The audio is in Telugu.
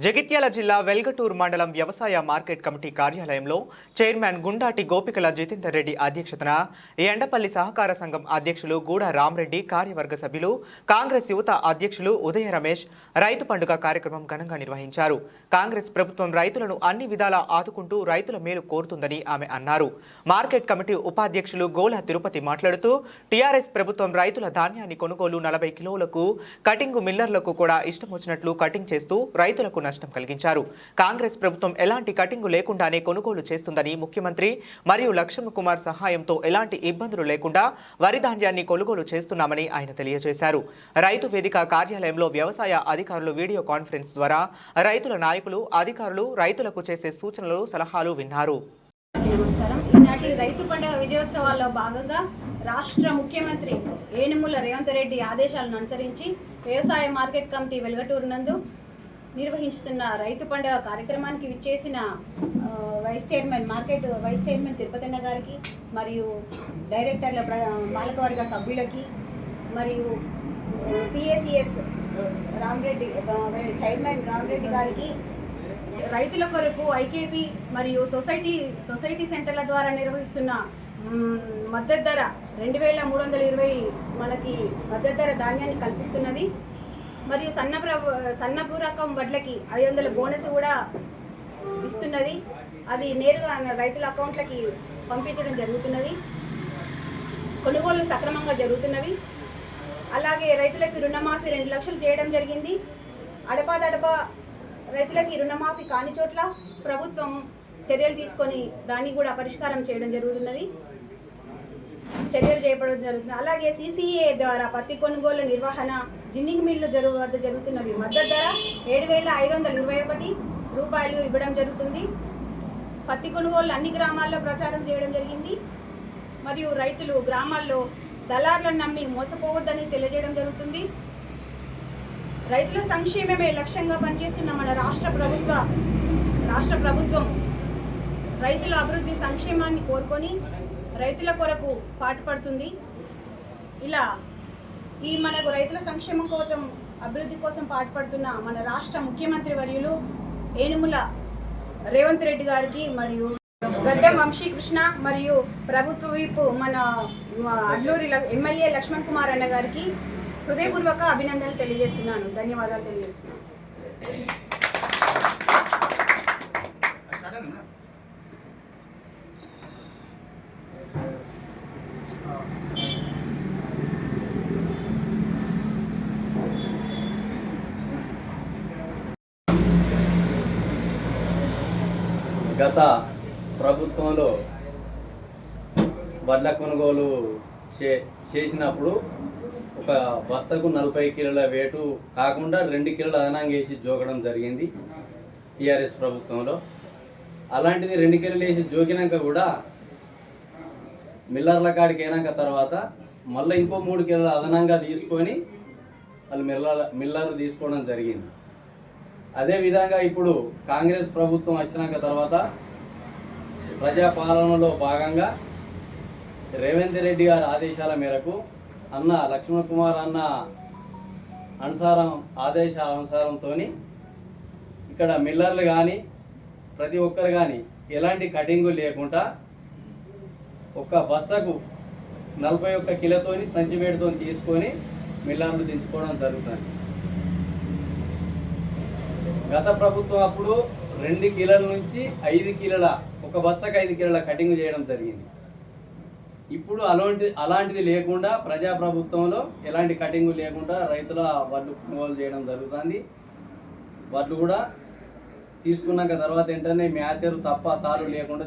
జగిత్యాల జిల్లా వెల్గటూరు మండలం వ్యవసాయ మార్కెట్ కమిటీ కార్యాలయంలో చైర్మన్ గుండాటి గోపికల జితేందర్ రెడ్డి అధ్యక్షతన ఎండపల్లి సహకార సంఘం అధ్యక్షులు గూడ రామరెడ్డి కార్యవర్గ సభ్యులు కాంగ్రెస్ యువత అధ్యక్షులు ఉదయ రమేష్ రైతు పండుగ కార్యక్రమం ఘనంగా నిర్వహించారు. కాంగ్రెస్ ప్రభుత్వం రైతులను అన్ని విధాలా ఆదుకుంటూ రైతుల మేలు కోరుతుందని ఆమె అన్నారు. మార్కెట్ కమిటీ ఉపాధ్యక్షులు గోల తిరుపతి మాట్లాడుతూ టీఆర్ఎస్ ప్రభుత్వం రైతుల ధాన్యాన్ని కొనుగోలు నలభై కిలోలకు కటింగు మిల్లర్లకు కూడా ఇష్టం వచ్చినట్లు కటింగ్ చేస్తూ రైతులకు నష్టం కలిగించారు. కాంగ్రెస్ ప్రభుత్వం ఎలాంటి కటింగు లేకుండానే కొనుగోలు చేస్తుందని ముఖ్యమంత్రి మరియు లక్ష్మణ్ కుమార్ సహాయంతో ఎలాంటి ఇబ్బందులు లేకుండా వరి ధాన్యాన్ని కొనుగోలు చేస్తున్నామని ఆయన తెలియజేశారు. రైతు వేదిక కార్యాలయంలో వ్యవసాయ అధికారులు వీడియో కాన్ఫరెన్స్ ద్వారా రైతుల నాయకులు అధికారులు రైతులకు చేసే సూచనలు సలహాలు విన్నారు. నమస్కారం. ఈనాటి రైతు పండుగ విజయోత్సవాల్లో భాగంగా రాష్ట్ర ముఖ్యమంత్రి ఏనుముల రేవంత్ రెడ్డి ఆదేశాలను అనుసరించి వ్యవసాయ మార్కెట్ కమిటీ వెలుగటూరు నందు నిర్వహించుతున్న రైతు పండుగ కార్యక్రమానికి విచ్చేసిన vice chairman market vice chairman Tirupatanna గారికి మరియు డైరెక్టర్ల పాలకవర్గ సభ్యులకి మరియు పిఎస్సిఎస్ రామరెడ్డి చైర్మన్ రామరెడ్డి గారికి రైతుల కొరకు ఐకేపీ మరియు సొసైటీ సొసైటీ సెంటర్ల ద్వారా నిర్వహిస్తున్న మద్దతు ధర రెండు వేల మూడు వందల ఇరవై మనకి మద్దతు ధర ధాన్యాన్ని కల్పిస్తున్నది. మరియు సన్న ప్ర- సన్నపు రకం వడ్లకి ఐదు వందల బోనస్ కూడా ఇస్తున్నది. అది నేరుగా రైతుల అకౌంట్లకి పంపించడం జరుగుతున్నది. కొనుగోలు సక్రమంగా జరుగుతున్నవి. అలాగే రైతులకి రుణమాఫీ రెండు లక్షలు చేయడం జరిగింది. అడపాదడప రైతులకి రుణమాఫీ కాని చోట్ల ప్రభుత్వం చర్యలు తీసుకొని దాన్ని కూడా పరిష్కారం చేయడం జరుగుతున్నది. చర్యలు చేపట్టడం జరుగుతుంది. అలాగే సీసీఏ ద్వారా పత్తి కొనుగోలు నిర్వహణ జిన్నింగ్ మిల్లు జరుగు వద్ద జరుగుతున్నది. మద్దతు ధర ఏడు వేల ఐదు వందల ఇరవై ఒకటి రూపాయలు ఇవ్వడం జరుగుతుంది. పత్తి కొనుగోలు అన్ని గ్రామాల్లో ప్రచారం చేయడం జరిగింది. మరియు రైతులు గ్రామాల్లో దళారులను నమ్మి మోసపోవద్దని తెలియజేయడం జరుగుతుంది. రైతుల సంక్షేమమే లక్ష్యంగా పనిచేస్తున్న మన రాష్ట్ర ప్రభుత్వ రాష్ట్ర ప్రభుత్వం రైతుల అభివృద్ధి సంక్షేమాన్ని కోరుకొని రైతుల కొరకు పాటుపడుతుంది ఇలా ఈ మనకు రైతుల సంక్షేమం కోసం అభివృద్ధి కోసం పాటుపడుతున్న మన రాష్ట్ర ముఖ్యమంత్రి వర్యులు ఏనుముల రేవంత్ రెడ్డి గారికి మరియు గడ్డం వంశీకృష్ణ మరియు ప్రభుత్వ వైపు మన అడ్లూరి ల- ఎమ్మెల్యే లక్ష్మణ్ కుమార్ అన్న గారికి హృదయపూర్వక అభినందనలు తెలియజేస్తున్నాను. ధన్యవాదాలు తెలియజేస్తున్నాను. గత ప్రభుత్వంలో వడ్ల కొనుగోలు చే చేసినప్పుడు ఒక బస్తకు నలభై కిలోల వేటు కాకుండా రెండు కిలోల అదనంగా వేసి జోకడం జరిగింది టీఆర్ఎస్ ప్రభుత్వంలో. అలాంటిది రెండు కిలోలు వేసి జోకినాక కూడా మిల్లర్ల కాడికి అయినాక తర్వాత మళ్ళీ ఇంకో మూడు కిలోల అదనంగా తీసుకొని వాళ్ళు మిల్లర్ మిల్లర్ తీసుకోవడం జరిగింది. అదే విధంగా ఇప్పుడు కాంగ్రెస్ ప్రభుత్వం వచ్చినాక తర్వాత ప్రజాపాలనలో భాగంగా రేవంత్ రెడ్డి గారి ఆదేశాల మేరకు అన్న లక్ష్మణ్ కుమార్ అన్న అనుసారం ఆదేశాల అనుసారంతో ఇక్కడ మిల్లర్లు కానీ ప్రతి ఒక్కరు కానీ ఎలాంటి కటింగు లేకుండా ఒక బస్తకు నలభై ఒక్క కిలోతోని సంచి తీసుకొని మిల్లర్లు దించుకోవడం జరుగుతుంది. గత ప్రభుత్వం అప్పుడు రెండు కిలోల నుంచి ఐదు కిలోల ఒక బస్తాకు ఐదు కిలోల కటింగ్ చేయడం జరిగింది. ఇప్పుడు అలాంటి అలాంటిది లేకుండా ప్రజా ప్రభుత్వంలో ఎలాంటి కటింగ్ లేకుండా రైతుల వడ్లు కొనుగోలు చేయడం జరుగుతుంది. వడ్లు కూడా తీసుకున్నాక తర్వాత ఏంటనే మ్యాచరు తప్ప తారు లేకుండా